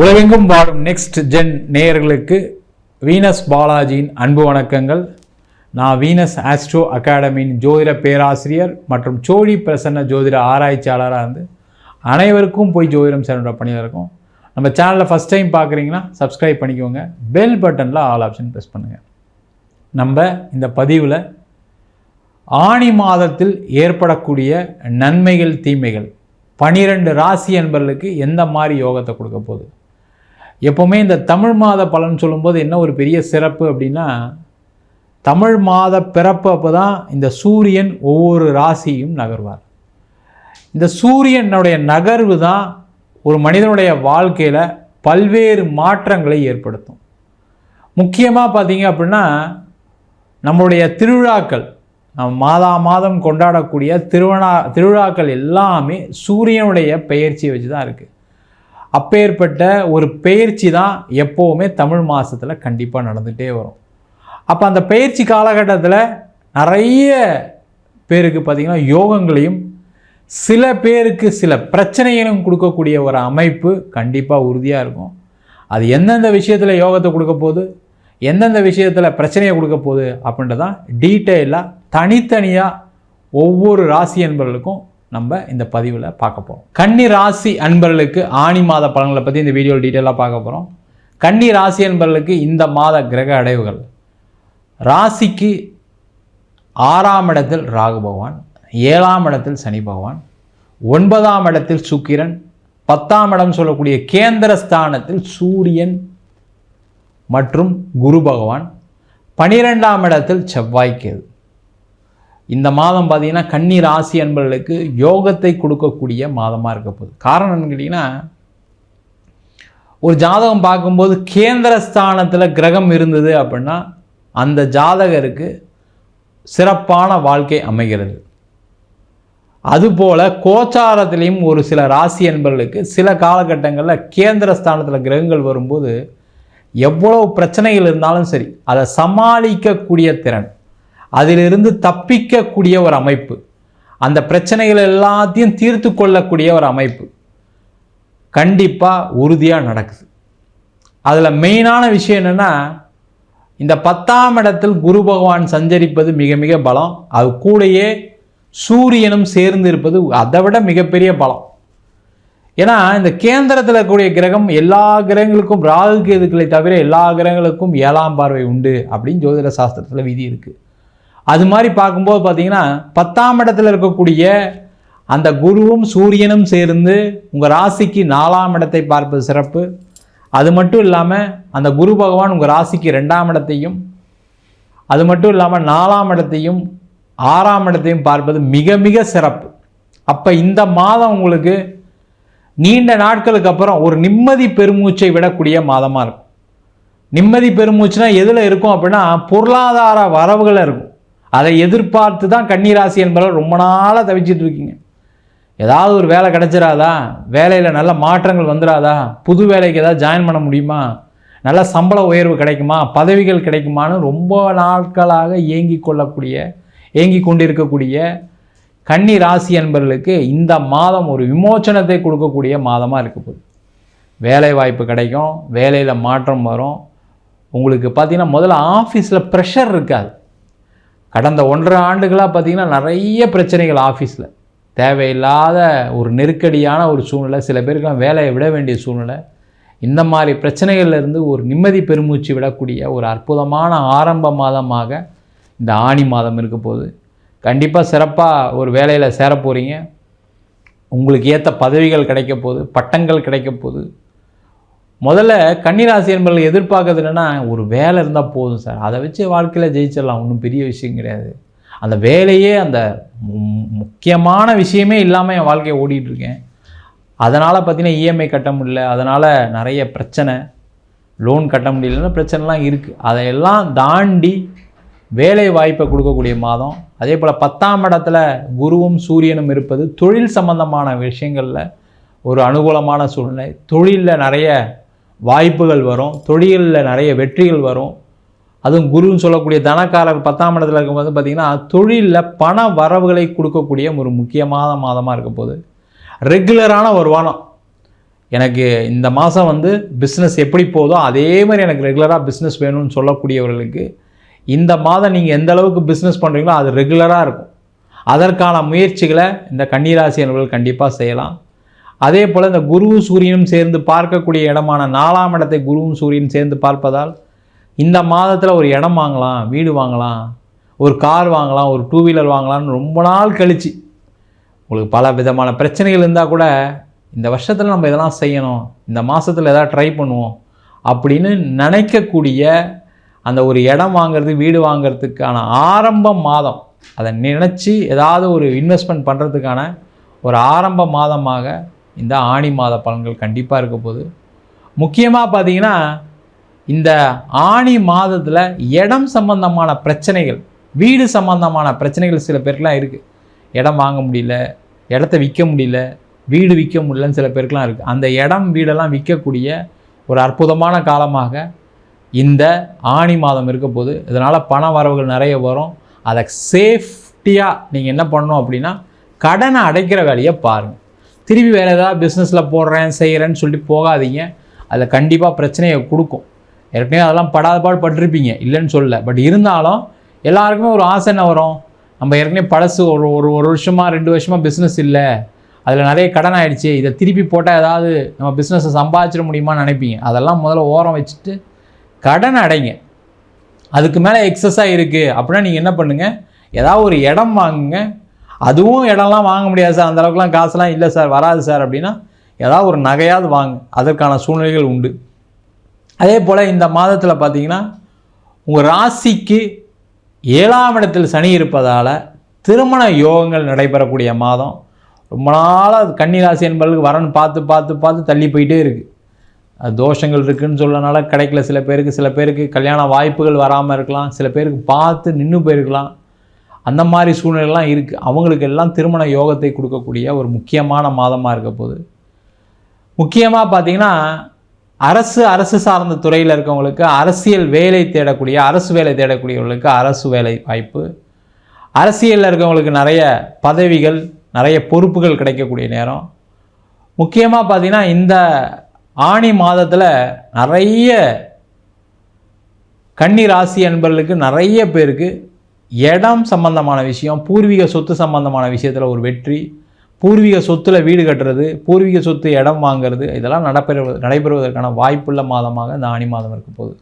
உலகெங்கும் வாழும் next gen நேயர்களுக்கு வீனஸ் பாலாஜியின் அன்பு வணக்கங்கள். நான் வீனஸ் ஆஸ்ட்ரோ அகாடமியின் ஜோதிட பேராசிரியர் மற்றும் சோழி பிரசன்ன ஜோதிட ஆராய்ச்சியாளராக இருந்து அனைவருக்கும் போய் ஜோதிடம் சென்ற பணியில் இருக்கும். நம்ம சேனலில் ஃபஸ்ட் டைம் பார்க்குறீங்கன்னா சப்ஸ்கிரைப் பண்ணிக்கோங்க. பெல் பட்டனில் ஆல் ஆப்ஷன் ப்ரெஸ் பண்ணுங்கள் நம்ம இந்த பதிவில் ஆணி மாதத்தில் ஏற்படக்கூடிய நன்மைகள் தீமைகள் பனிரெண்டு ராசி என்பர்களுக்கு எந்த மாதிரி யோகத்தை கொடுக்க போகுது? எப்போவுமே இந்த தமிழ் மாத பலன் சொல்லும்போது என்ன ஒரு பெரிய சிறப்பு அப்படின்னா தமிழ் மாத பிறப்பு அப்போ தான் இந்த சூரியன் ஒவ்வொரு ராசியும் நகர்வார். இந்த சூரியனுடைய நகர்வு தான் ஒரு மனிதனுடைய வாழ்க்கையில் பல்வேறு மாற்றங்களை ஏற்படுத்தும். முக்கியமாக பார்த்தீங்க அப்படின்னா நம்மளுடைய திருவிழாக்கள் நம்ம மாதா மாதம் கொண்டாடக்கூடிய திருவிழா திருவிழாக்கள் எல்லாமே சூரியனுடைய பெயர்ச்சியை வச்சு தான் இருக்குது அப்பேற்பட்ட ஒரு பெயர்ச்சி தான் எப்போவுமே தமிழ் மாதத்தில் கண்டிப்பாக நடந்துகிட்டே வரும். அப்போ அந்த பயிற்சி காலகட்டத்தில் நிறைய பேருக்கு பார்த்திங்கன்னா யோகங்களையும் சில பேருக்கு சில பிரச்சனைகளும் கொடுக்கக்கூடிய ஒரு அமைப்பு கண்டிப்பாக உறுதியாக இருக்கும். அது எந்தெந்த விஷயத்தில் யோகத்தை கொடுக்க போகுது எந்தெந்த விஷயத்தில் பிரச்சனையை கொடுக்க போகுது அப்படின்றதான் டீட்டெயிலாக தனித்தனியாக ஒவ்வொரு ராசி என்பவர்களுக்கும் நம்ம இந்த பதிவில் பார்க்க போகிறோம் கன்னி ராசி அன்பர்களுக்கு ஆணி மாத பலன்களை பற்றி இந்த வீடியோவில் டீட்டெயிலாக பார்க்க போகிறோம் கன்னி ராசி அன்பர்களுக்கு இந்த மாத கிரக அடைவுகள். ராசிக்கு ஆறாம் இடத்தில் ராகு பகவான் ஏழாம் இடத்தில் சனி பகவான் ஒன்பதாம் இடத்தில் சுக்கிரன் பத்தாம் இடம் சொல்லக்கூடிய கேந்திர ஸ்தானத்தில் சூரியன் மற்றும் குரு பகவான் பனிரெண்டாம் இடத்தில் செவ்வாய்க்கேது இந்த மாதம் பார்த்திங்கன்னா கன்னி ராசி அன்பர்களுக்கு யோகத்தை கொடுக்கக்கூடிய மாதமாக இருக்க போகுது. காரணம் என்னன்னு கேட்டிங்கன்னா ஒரு ஜாதகம் பார்க்கும்போது கேந்திர ஸ்தானத்தில் கிரகம் இருந்தது அப்படின்னா அந்த ஜாதகருக்கு சிறப்பான வாழ்க்கை அமைகிறது. அதுபோல் கோச்சாரத்திலையும் ஒரு சில ராசி என்பர்களுக்கு சில காலகட்டங்களில் கேந்திர ஸ்தானத்தில் கிரகங்கள் வரும்போது எவ்வளோ பிரச்சனைகள் இருந்தாலும் சரி அதை சமாளிக்கக்கூடிய திறன் அதிலிருந்து தப்பிக்கக்கூடிய ஒரு அமைப்பு. அந்த பிரச்சனைகள் எல்லாத்தையும் தீர்த்து கொள்ளக்கூடிய ஒரு அமைப்பு. கண்டிப்பாக உறுதியாக நடக்குது. அதில் மெயினான விஷயம் என்னென்னா இந்த பத்தாம் இடத்தில் குரு பகவான் சஞ்சரிப்பது மிக மிக பலம். அது கூடயே சூரியனும் சேர்ந்து இருப்பது அதை விட மிகப்பெரிய பலம். ஏன்னா இந்த கேந்திரத்தில் இருக்கக்கூடிய கிரகம் எல்லா கிரகங்களுக்கும் ராகு கேதுக்களை தவிர எல்லா கிரகங்களுக்கும் ஏழாம் பார்வை உண்டு அப்படின்னு ஜோதிட சாஸ்திரத்தில் விதி இருக்குது அது மாதிரி பார்க்கும்போது பார்த்தீங்கன்னா பத்தாம் இடத்துல இருக்கக்கூடிய அந்த குருவும் சூரியனும் சேர்ந்து உங்கள் ராசிக்கு நாலாம் இடத்தை பார்ப்பது சிறப்பு. அது மட்டும் இல்லாமல் அந்த குரு பகவான் உங்கள் ராசிக்கு ரெண்டாம் இடத்தையும் அது மட்டும் இல்லாமல் நாலாம் இடத்தையும் ஆறாம் இடத்தையும் பார்ப்பது மிக மிக சிறப்பு. அப்போ இந்த மாதம் உங்களுக்கு நீண்ட நாட்களுக்கு அப்புறம் ஒரு நிம்மதி பெருமூச்சை விடக்கூடிய மாதமாக இருக்கும். நிம்மதி பெருமூச்சுனா எதில் இருக்கும் அப்படின்னா பொருளாதார வரவுகள் இருக்கும். அதை எதிர்பார்த்து தான் கன்னிராசி என்பவர்கள் ரொம்ப நாளாக தவிச்சிட்டு இருக்கீங்க. ஏதாவது ஒரு வேலை கிடைச்சிடாதா வேலையில் நல்ல மாற்றங்கள் வந்துடாதா புது வேலைக்கு ஏதாவது ஜாயின் பண்ண முடியுமா? நல்ல சம்பள உயர்வு கிடைக்குமா? பதவிகள் கிடைக்குமான்னு ரொம்ப நாட்களாக ஏங்கி கொள்ளக்கூடிய ஏங்கி கொண்டிருக்கக்கூடிய கன்னி ராசி என்பவர்களுக்கு இந்த மாதம் ஒரு விமோச்சனத்தை கொடுக்கக்கூடிய மாதமாக இருக்க போகுது. வேலை வாய்ப்பு கிடைக்கும் வேலையில் மாற்றம் வரும். உங்களுக்கு பார்த்தீங்கன்னா முதல்ல ஆஃபீஸில் ப்ரெஷர் இருக்காது. கடந்த ஒன்றரை ஆண்டுகளாக பார்த்திங்கன்னா நிறைய பிரச்சனைகள் ஆஃபீஸில். தேவையில்லாத ஒரு நெருக்கடியான ஒரு சூழ்நிலை சில பேருக்குலாம் வேலையை விட வேண்டிய சூழ்நிலை. இந்த மாதிரி பிரச்சனைகள்லேருந்து ஒரு நிம்மதி பெருமூச்சு விடக்கூடிய ஒரு அற்புதமான ஆரம்ப மாதமாக இந்த ஆணி மாதம் இருக்க போகுது. கண்டிப்பாக சிறப்பாக ஒரு வேலையில் சேர போகிறீங்க. உங்களுக்கு ஏற்ற பதவிகள் கிடைக்க போகுது பட்டங்கள் கிடைக்க போகுது. முதல்ல கன்னிராசி என்பர்கள் எதிர்பார்க்கறது என்னென்னா ஒரு வேலை இருந்தால் போதும் சார். அதை வச்சு வாழ்க்கையில் ஜெயிச்சிடலாம். ஒன்றும் பெரிய விஷயம் கிடையாது. அந்த வேலையே அந்த முக்கியமான விஷயமே இல்லாமல் என் வாழ்க்கையை ஓடிட்டுருக்கேன் அதனால் பார்த்திங்கன்னா இஎம்ஐ கட்ட முடியல. அதனால் நிறைய பிரச்சனை. லோன் கட்ட முடியலன்னு பிரச்சனைலாம் இருக்குது அதையெல்லாம் தாண்டி வேலை வாய்ப்பை கொடுக்கக்கூடிய மாதம். அதே போல் பத்தாம் இடத்துல குருவும் சூரியனும் இருப்பது தொழில் சம்பந்தமான விஷயங்களில் ஒரு அனுகூலமான சூழ்நிலை. தொழிலில் நிறைய வாய்ப்புகள் வரும் தொழிலில் நிறைய வெற்றிகள் வரும். அதுவும் குருன்னு சொல்லக்கூடிய தனக்காரர் பத்தாம் இடத்துல இருக்கும்போது பார்த்திங்கன்னா தொழிலில் பண வரவுகளை கொடுக்கக்கூடிய ஒரு முக்கியமான மாதமாக இருக்க போகுது. ரெகுலரான வருமானம் எனக்கு இந்த மாதம் வந்து பிஸ்னஸ் எப்படி போதோ அதே மாதிரி எனக்கு ரெகுலராக பிஸ்னஸ் வேணும்னு சொல்லக்கூடியவர்களுக்கு இந்த மாதம் நீங்கள் எந்த அளவுக்கு பிஸ்னஸ் பண்ணுறீங்களோ அது ரெகுலராக இருக்கும். அதற்கான முயற்சிகளை இந்த கன்னிராசி அன்பர்கள் கண்டிப்பாக செய்யலாம். அதே போல் இந்த குரு சூரியனும் சேர்ந்து பார்க்கக்கூடிய இடமான நாலாம் இடத்தை குருவும் சூரியனும் சேர்ந்து பார்ப்பதால் இந்த மாதத்தில் ஒரு இடம் வாங்கலாம் வீடு வாங்கலாம் ஒரு கார் வாங்கலாம் ஒரு டூ வீலர் வாங்கலாம்னு ரொம்ப நாள் கழிச்சு. உங்களுக்கு பல விதமான பிரச்சனைகள் இருந்தால் கூட இந்த வருஷத்தில் நம்ம இதெல்லாம் செய்யணும் இந்த மாதத்தில் எதாவது ட்ரை பண்ணுவோம் அப்படின்னு நினைக்கக்கூடிய அந்த ஒரு இடம் வாங்கிறது வீடு வாங்கிறதுக்கான ஆரம்ப மாதம். அதை நினச்சி ஏதாவது ஒரு இன்வெஸ்ட்மெண்ட் பண்ணுறதுக்கான ஒரு ஆரம்ப மாதமாக இந்த ஆணி மாத பலன்கள் கண்டிப்பாக இருக்க போகுது. முக்கியமாக பார்த்தீங்கன்னா இந்த ஆணி மாதத்தில் இடம் சம்பந்தமான பிரச்சனைகள் வீடு சம்பந்தமான பிரச்சனைகள் சில பேருக்குலாம் இருக்குது இடம் வாங்க முடியல இடத்த விற்க முடியல வீடு விற்க முடியலன்னு சில பேருக்குலாம் இருக்குது அந்த இடம் வீடெல்லாம் விற்கக்கூடிய ஒரு அற்புதமான காலமாக இந்த ஆணி மாதம் இருக்க போது இதனால் பண வரவுகள் நிறைய வரும். அதை சேஃப்டியாக நீங்கள் என்ன பண்ணணும் அப்படின்னா கடனை அடைக்கிற வேலையை பாருங்கள் திருப்பி வேறு ஏதாவது பிஸ்னஸில் போடுறேன் செய்கிறேன்னு சொல்லிட்டு போகாதீங்க. அதில் கண்டிப்பாக பிரச்சனையை கொடுக்கும். ஏற்கனவே அதெல்லாம் படாத பாடு பட்டிருப்பீங்க. இல்லைன்னு சொல்லல. பட் இருந்தாலும் எல்லாருக்குமே ஒரு ஆசை என்ன வரும்? நம்ம ஏற்கனவே பழசு ஒரு ஒரு ஒரு வருஷமாக ரெண்டு வருஷமாக பிஸ்னஸ் இல்லை. அதில் நிறைய கடன் ஆகிடுச்சி இதை திருப்பி போட்டால் ஏதாவது நம்ம பிஸ்னஸை சம்பாதிச்சிட முடியுமான்னு நினைப்பீங்க. அதெல்லாம் முதல்ல ஓரம் வச்சுட்டு கடன் அடைங்க. அதுக்கு மேலே எக்ஸஸாக இருக்குது அப்படின்னா நீங்கள் என்ன பண்ணுங்கள் ஏதாவது ஒரு இடம் வாங்குங்க. அதுவும் இடம்லாம் வாங்க முடியாது சார். அந்த அளவுக்குலாம் காசுலாம் இல்லை சார். வராது சார் அப்படின்னா ஏதாவது ஒரு நகையாவது வாங்க. அதற்கான சூழ்நிலைகள் உண்டு. அதே போல் இந்த மாதத்தில் பார்த்தீங்கன்னா உங்கள் ராசிக்கு ஏழாம் இடத்தில் சனி இருப்பதால் திருமண யோகங்கள் நடைபெறக்கூடிய மாதம். ரொம்ப நாளாக கன்னிராசி என்பவர்களுக்கு வரன் பார்த்து பார்த்து பார்த்து தள்ளி போயிட்டே இருக்குது தோஷங்கள் இருக்குதுன்னு சொல்லனால கிடைக்கல. சில பேருக்கு சில பேருக்கு கல்யாண வாய்ப்புகள் வராமல் இருக்கலாம். சில பேருக்கு பார்த்து நின்று போயிருக்கலாம். அந்த மாதிரி சூழ்நிலைலாம் இருக்குது அவங்களுக்கு எல்லாம் திருமண யோகத்தை கொடுக்கக்கூடிய ஒரு முக்கியமான மாதமாக இருக்க போகுது. முக்கியமாக பார்த்தீங்கன்னா அரசு அரசு சார்ந்த துறையில் இருக்கவங்களுக்கு அரசியல் வேலை தேடக்கூடிய அரசு வேலை தேடக்கூடியவர்களுக்கு அரசு வேலை வாய்ப்பு. அரசியலில் இருக்கவங்களுக்கு நிறைய பதவிகள் நிறைய பொறுப்புகள் கிடைக்கக்கூடிய நேரம். முக்கியமாக பார்த்தீங்கன்னா இந்த ஆணி மாதத்தில் நிறைய கன்னி ராசி அன்பர்களுக்கு நிறைய பேருக்கு இடம் சம்பந்தமான விஷயம் பூர்வீக சொத்து சம்பந்தமான விஷயத்தில் ஒரு வெற்றி பூர்வீக சொத்தில் வீடு கட்டுறது பூர்வீக சொத்து இடம் வாங்குறது இதெல்லாம் நடைபெறுவது நடைபெறுவதற்கான வாய்ப்புள்ள மாதமாக இந்த ஆணி மாதம் இருக்க போகுது.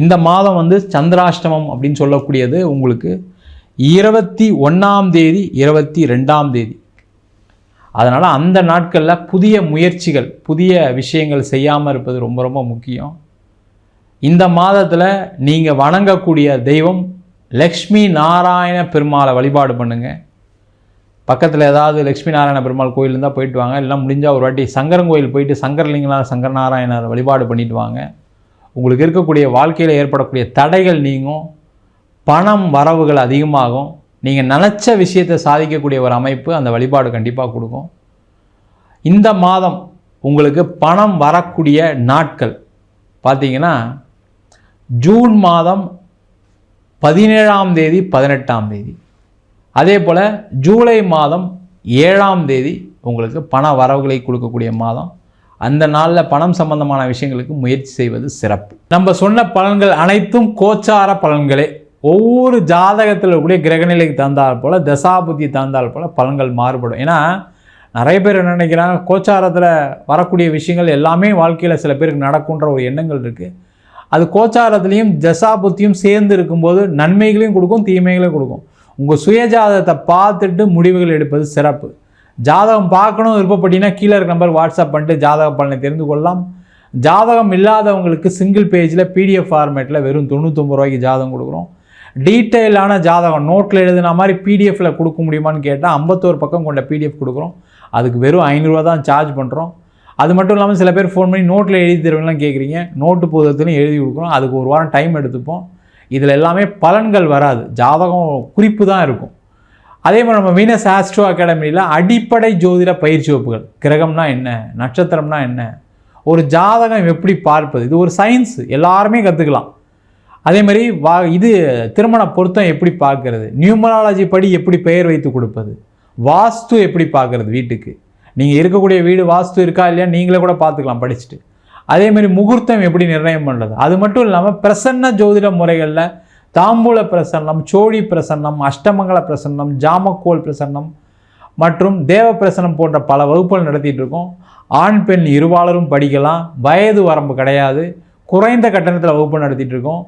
இந்த மாதம் வந்து சந்திராஷ்டமம் அப்படின்னு சொல்லக்கூடியது உங்களுக்கு இருபத்தி ஒன்றாம் தேதி இருபத்தி ரெண்டாம் தேதி. அதனால் அந்த நாட்களில் புதிய முயற்சிகள் புதிய விஷயங்கள் செய்யாமல் இருப்பது ரொம்ப ரொம்ப முக்கியம். இந்த மாதத்தில் நீங்கள் வணங்கக்கூடிய தெய்வம் லக்ஷ்மி நாராயண பெருமாளை வழிபாடு பண்ணுங்கள் பக்கத்தில் ஏதாவது லக்ஷ்மி நாராயண பெருமாள் கோயில் இருந்தால் போயிட்டு வாங்க. இல்லைனா முடிஞ்சால் ஒரு வாட்டி சங்கரன் கோயில் போயிட்டு சங்கரலிங்கனார் சங்கர நாராயணர் வழிபாடு பண்ணிட்டு வாங்க. உங்களுக்கு இருக்கக்கூடிய வாழ்க்கையில் ஏற்படக்கூடிய தடைகள் நீங்கும். பணம் வரவுகள் அதிகமாகும். நீங்கள் நினச்ச விஷயத்தை சாதிக்கக்கூடிய ஒரு அமைப்பு அந்த வழிபாடு கண்டிப்பாக கொடுக்கும். இந்த மாதம் உங்களுக்கு பணம் வரக்கூடிய நாட்கள். பார்த்தீங்கன்னா ஜூன் மாதம் பதினேழாம் தேதி பதினெட்டாம் தேதி. அதே போல் ஜூலை மாதம் ஏழாம் தேதி உங்களுக்கு பண வரவுகளை கொடுக்கக்கூடிய மாதம். அந்த நாளில் பணம் சம்பந்தமான விஷயங்களுக்கு முயற்சி செய்வது சிறப்பு. நம்ம சொன்ன பலன்கள் அனைத்தும் கோச்சார பலன்களே. ஒவ்வொரு ஜாதகத்தில் கூடிய கிரகநிலைக்கு தந்தால் போல் தசாபுத்தி தந்தால் போல் பலன்கள் மாறுபடும். ஏன்னா நிறைய பேர் என்ன நினைக்கிறாங்க கோச்சாரத்தில் வரக்கூடிய விஷயங்கள் எல்லாமே வாழ்க்கையில் சில பேருக்கு நடக்குன்ற ஒரு எண்ணங்கள் இருக்குது அது கோச்சாரத்துலேயும் தசாபுத்தியும் சேர்ந்து இருக்கும்போது நன்மைகளையும் கொடுக்கும் தீமைகளையும் கொடுக்கும். உங்கள் சுயஜாதகத்தை பார்த்துட்டு முடிவுகள் எடுப்பது சிறப்பு. ஜாதகம் பார்க்கணும் விருப்பப்பட்டீங்கன்னா கீழே இருக்க நம்பர் வாட்ஸ்அப் பண்ணிட்டு ஜாதக பலனை தெரிந்து கொள்ளலாம். ஜாதகம் இல்லாதவங்களுக்கு சிங்கிள் பேஜில் பிடிஎஃப் ஃபார்மேட்டில் வெறும் தொண்ணூத்தொம்பது ரூபாய்க்கு ஜாதகம் கொடுக்குறோம். டீட்டெயிலான ஜாதகம் நோட்டில் எழுதுன மாதிரி பிடிஎஃப்பில் கொடுக்க முடியுமான்னு கேட்டால் ஐம்பத்தோரு பக்கம் கொண்ட பிடிஎஃப் கொடுக்குறோம். அதுக்கு வெறும் ஐநூறுரூவா தான் சார்ஜ் பண்ணுறோம் அது மட்டும் இல்லாமல் சில பேர் ஃபோன் பண்ணி நோட்டில் எழுதி தருவீங்களாம் கேட்குறீங்க. நோட்டு புத்தகத்துலையும் எழுதி கொடுக்குறோம். அதுக்கு ஒரு வாரம் டைம் எடுத்துப்போம். இதில் எல்லாமே பலன்கள் வராது. ஜாதகம் குறிப்பு தான் இருக்கும். அதே மாதிரி நம்ம வீனஸ் ஆஸ்ட்ரோ அகாடமியில் அடிப்படை ஜோதிட பயிற்சி வகுப்புகள். கிரகம்னா என்ன? நட்சத்திரம்னா என்ன? ஒரு ஜாதகம் எப்படி பார்ப்பது? இது ஒரு சயின்ஸ் எல்லாருமே கற்றுக்கலாம் அதே மாதிரி வா இது திருமண பொருத்தம் எப்படி பார்க்கறது? நியூமராலஜி படி எப்படி பெயர் வைத்து கொடுப்பது? வாஸ்து எப்படி பார்க்கறது வீட்டுக்கு? நீங்கள் இருக்கக்கூடிய வீடு வாஸ்து இருக்கா இல்லையா நீங்களே கூட பார்த்துக்கலாம் படிச்சுட்டு. அதேமாரி முகூர்த்தம் எப்படி நிர்ணயம் பண்ணுறது அது மட்டும் இல்லாமல் பிரசன்ன ஜோதிட முறைகளில் தாம்பூல பிரசன்னம் சோழி பிரசன்னம் அஷ்டமங்கல பிரசன்னம் ஜாமக்கோல் பிரசன்னம் மற்றும் தேவ பிரசனம் போன்ற பல வகுப்புகள் நடத்திட்டு இருக்கோம். ஆண் பெண் இருவாளரும் படிக்கலாம். வயது வரம்பு கிடையாது. குறைந்த கட்டணத்தில் வகுப்பு நடத்திட்டு இருக்கோம்.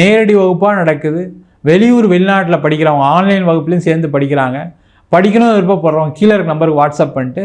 நேரடி வகுப்பாக நடக்குது. வெளியூர் வெளிநாட்டில் படிக்கிறவங்க ஆன்லைன் வகுப்புலையும் சேர்ந்து படிக்கிறாங்க. படிக்கணும் விருப்பப்படுறவங்க கீழே இருக்க நம்பருக்கு வாட்ஸ்அப் பண்ணிட்டு